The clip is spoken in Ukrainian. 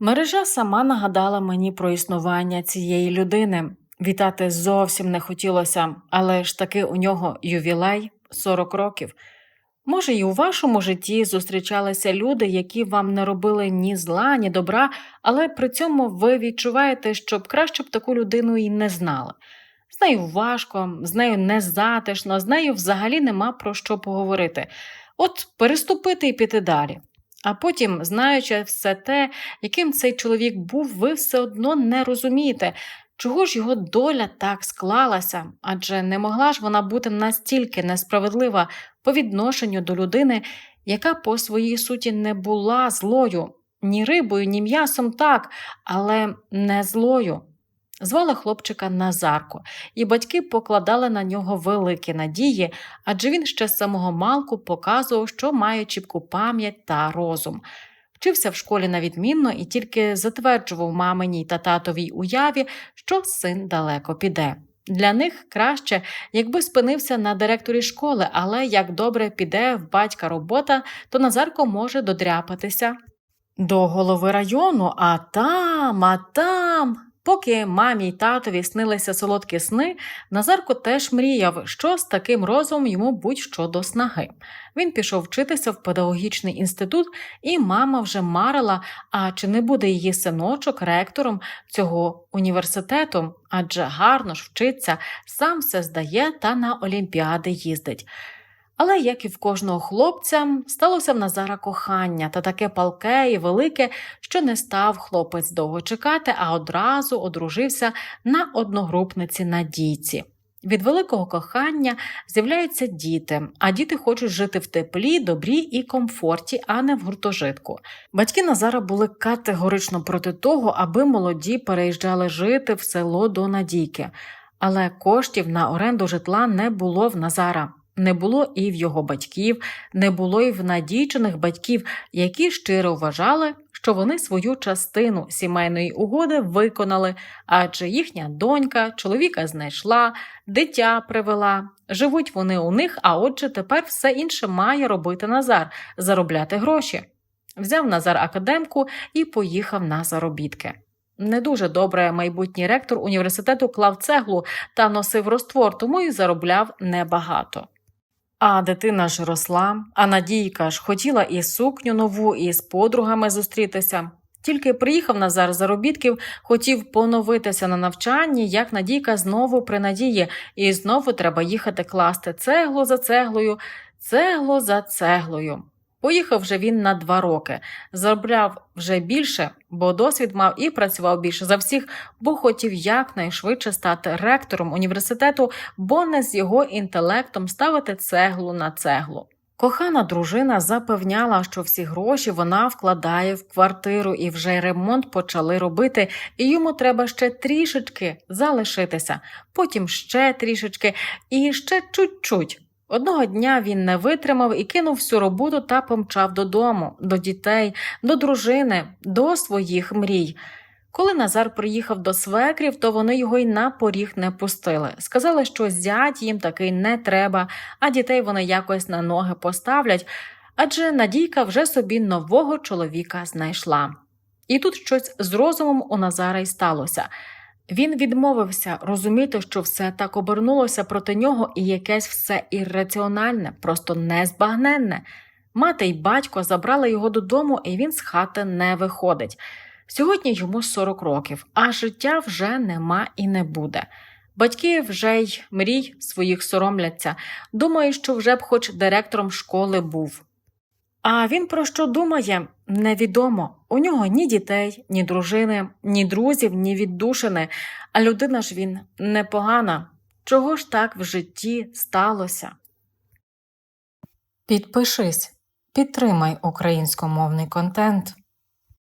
Мережа сама нагадала мені про існування цієї людини. Вітати зовсім не хотілося, але ж таки у нього ювілей 40 років. Може, і у вашому житті зустрічалися люди, які вам не робили ні зла, ні добра, але при цьому ви відчуваєте, що б краще б таку людину і не знали. З нею важко, з нею незатишно, з нею взагалі нема про що поговорити. От переступити і піти далі. А потім, знаючи все те, яким цей чоловік був, ви все одно не розумієте, чого ж його доля так склалася, адже не могла ж вона бути настільки несправедлива по відношенню до людини, яка по своїй суті не була злою, ні рибою, ні м'ясом так, але не злою. Звали хлопчика Назарко, і батьки покладали на нього великі надії, адже він ще з самого малку показував, що має чіпку пам'ять та розум. Вчився в школі на відмінно і тільки затверджував маминій та татовій уяві, що син далеко піде. Для них краще, якби спинився на директорі школи, але як добре піде в батька робота, то Назарко може додряпатися до голови району, а там, а там. Поки мамі й татові снилися солодкі сни, Назарко теж мріяв, що з таким розумом йому будь-що до снаги. Він пішов вчитися в педагогічний інститут, і мама вже марила, а чи не буде її синочок ректором цього університету, адже гарно ж вчиться, сам все здає та на олімпіади їздить. Але, як і в кожного хлопця, сталося в Назара кохання та таке палке і велике, що не став хлопець довго чекати, а одразу одружився на одногрупниці Надійці. Від великого кохання з'являються діти, а діти хочуть жити в теплі, добрі і комфорті, а не в гуртожитку. Батьки Назара були категорично проти того, аби молоді переїжджали жити в село до Надійки, але коштів на оренду житла не було в Назара. Не було і в його батьків, не було і в надійчених батьків, які щиро вважали, що вони свою частину сімейної угоди виконали, адже їхня донька чоловіка знайшла, дитя привела. Живуть вони у них, а отже, тепер все інше має робити Назар заробляти гроші. Взяв Назар академку і поїхав на заробітки. Не дуже добре майбутній ректор університету клав цеглу та носив роствор, тому й заробляв небагато. А дитина ж росла, а Надійка ж хотіла і сукню нову, і з подругами зустрітися. Тільки приїхав Назар заробітків, хотів поновитися на навчанні, як Надійка знову при надії, і знову треба їхати класти цеглу за цеглою, цегло за цеглою. Поїхав вже він на два роки, заробляв вже більше, бо досвід мав і працював більше за всіх, бо хотів якнайшвидше стати ректором університету, бо не з його інтелектом ставити цеглу на цеглу. Кохана дружина запевняла, що всі гроші вона вкладає в квартиру і вже ремонт почали робити, і йому треба ще трішечки залишитися, потім ще трішечки і ще чуть-чуть. Одного дня він не витримав і кинув всю роботу та помчав додому, до дітей, до дружини, до своїх мрій. Коли Назар приїхав до свекрів, то вони його й на поріг не пустили. Сказали, що зять їм такий не треба, а дітей вони якось на ноги поставлять, адже Надійка вже собі нового чоловіка знайшла. І тут щось з розумом у Назара й сталося. Він відмовився розуміти, що все так обернулося проти нього, і якесь все ірраціональне, просто незбагненне. Мати й батько забрали його додому, і він з хати не виходить. Сьогодні йому 40 років, а життя вже нема і не буде. Батьки вже й мрій своїх соромляться, думають, що вже б хоч директором школи був. А він про що думає, невідомо. У нього ні дітей, ні дружини, ні друзів, ні віддушини, а людина ж він непогана. Чого ж так в житті сталося? Підпишись, підтримай українськомовний контент.